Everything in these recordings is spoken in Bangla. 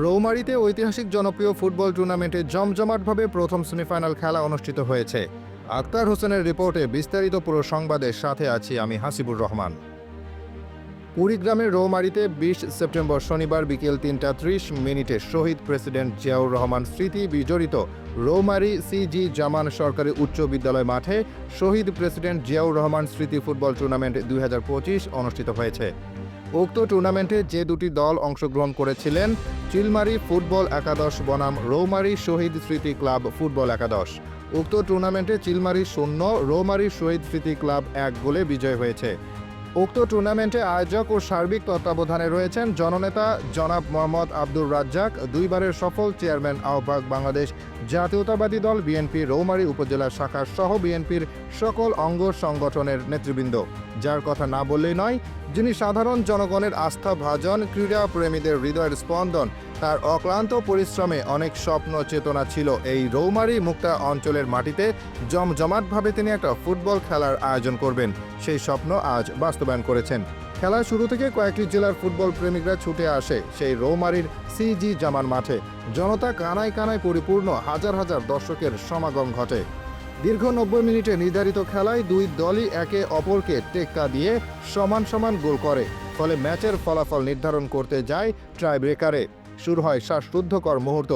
রৌমারিতে ঐতিহাসিক জনপ্রিয় ফুটবল টুর্নামেন্টে জমজমাটভাবে প্রথম সেমিফাইনাল খেলা অনুষ্ঠিত হয়েছে। আক্তার হোসেনের রিপোর্টে বিস্তারিত পুরো সংবাদের সাথে আছি আমি হাসিবুর রহমান। কুড়িগ্রামের রৌমারিতে বিশ সেপ্টেম্বর শনিবার বিকেল তিনটা ত্রিশ মিনিটে শহীদ প্রেসিডেন্ট জিয়াউর রহমান স্মৃতি বিজড়িত রৌমারি সিজি জামান সরকারি উচ্চ বিদ্যালয় মাঠে শহীদ প্রেসিডেন্ট জিয়াউর রহমান স্মৃতি ফুটবল টুর্নামেন্ট দুই হাজার পঁচিশ অনুষ্ঠিত হয়েছে। উক্ত টুর্নামেন্টে যে দুটি দল অংশগ্রহণ করেছিলেন, চিলমারি ফুটবল একাদশ বনাম রৌমারি শহীদ স্মৃতি ক্লাব ফুটবল একাদশ। উক্ত টুর্নামেন্টে চিলমারি শূন্য, রৌমারি শহীদ স্মৃতি ক্লাব এক গোলে বিজয় হয়েছে। উক্ত টুর্নামেন্টে আয়োজক ও সার্বিক তত্ত্বাবধানে রয়েছেন জননেতা জনাব মোহাম্মদ আব্দুর রাজ্জাক, দুইবারের সফল চেয়ারম্যান আহ্বায়ক বাংলাদেশ জাতীয়তাবাদী দল বিএনপি, রৌমারী উপজেলা শাখা সহ বিএনপির সকল অঙ্গ সংগঠনের নেতৃবৃন্দ। যার কথা না বললেই নয়, যিনি সাধারণ জনগণের আস্থা ভাজন ক্রীড়া প্রেমীদের হৃদয়ের স্পন্দন তার অক্লান্ত পরিশ্রমে অনেক স্বপ্ন চেতনা ছিল। এই রৌমারি মুক্তা অঞ্চলের মাটিতে জমজমাটভাবে তিনি একটা ফুটবল খেলার আয়োজন করবেন। সেই স্বপ্ন আজ বাস্তবায়ন করেছেন। খেলার শুরু থেকে কয়েকটি জেলার ফুটবল প্রেমিকরা ছুটে আসে সেই রৌমারির সিজি জামান মাঠে। জনতা কানায় কানায় পরিপূর্ণ হাজার হাজার দর্শকের সমাগম ঘটে। দীর্ঘ নব্বই মিনিটে নির্ধারিত খেলায় দুই দলই একে অপরকে টেক্কা দিয়ে সমান সমান গোল করে। ফলে ম্যাচের ফলাফল নির্ধারণ করতে যায় ট্রাই ব্রেকারে শুরু হয় শ্বাসরুদ্ধকর মুহূর্ত।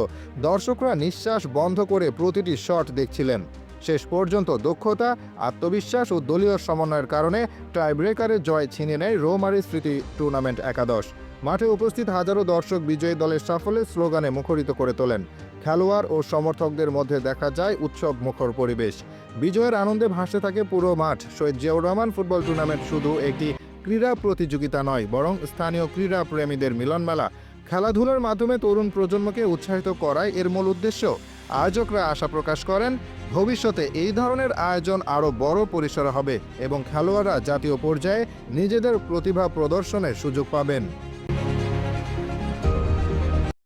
দর্শকরা নিঃশ্বাস বন্ধ করে প্রতিটি শট দেখছিলেন। শেষ পর্যন্ত দক্ষতা, আত্মবিশ্বাস ও দলীয় সমন্বয়ের কারণে টাই ব্রেকারে জয় ছিনিয়ে নেয় রোমারি স্মৃতি টুর্নামেন্ট একাদশ। মাঠে উপস্থিত হাজারো দর্শক বিজয়ী দলের সাফল্যের স্লোগানে মুখরিত করে তোলেন। খেলোয়াড় ও সমর্থকদের মধ্যে দেখা যায় উৎসব মুখর পরিবেশ। বিজয়ের আনন্দে ভাসতে থাকে পুরো মাঠ। শহীদ জিয়াউর রহমান ফুটবল টুর্নামেন্ট শুধু একটি ক্রীড়া প্রতিযোগিতা নয়, বরং স্থানীয় ক্রীড়া প্রেমীদের মিলনমেলা। খেলাধুলার মাধ্যমে তরুণ প্রজন্মকে উৎসাহিত করাই এর মূল উদ্দেশ্য। আয়োজকরা আশা প্রকাশ করেন, ভবিষ্যতে এই ধরনের আয়োজন আরও বড় পরিসরে হবে এবং খেলোয়াড়রা জাতীয় পর্যায়ে নিজেদের প্রতিভা প্রদর্শনের সুযোগ পাবেন।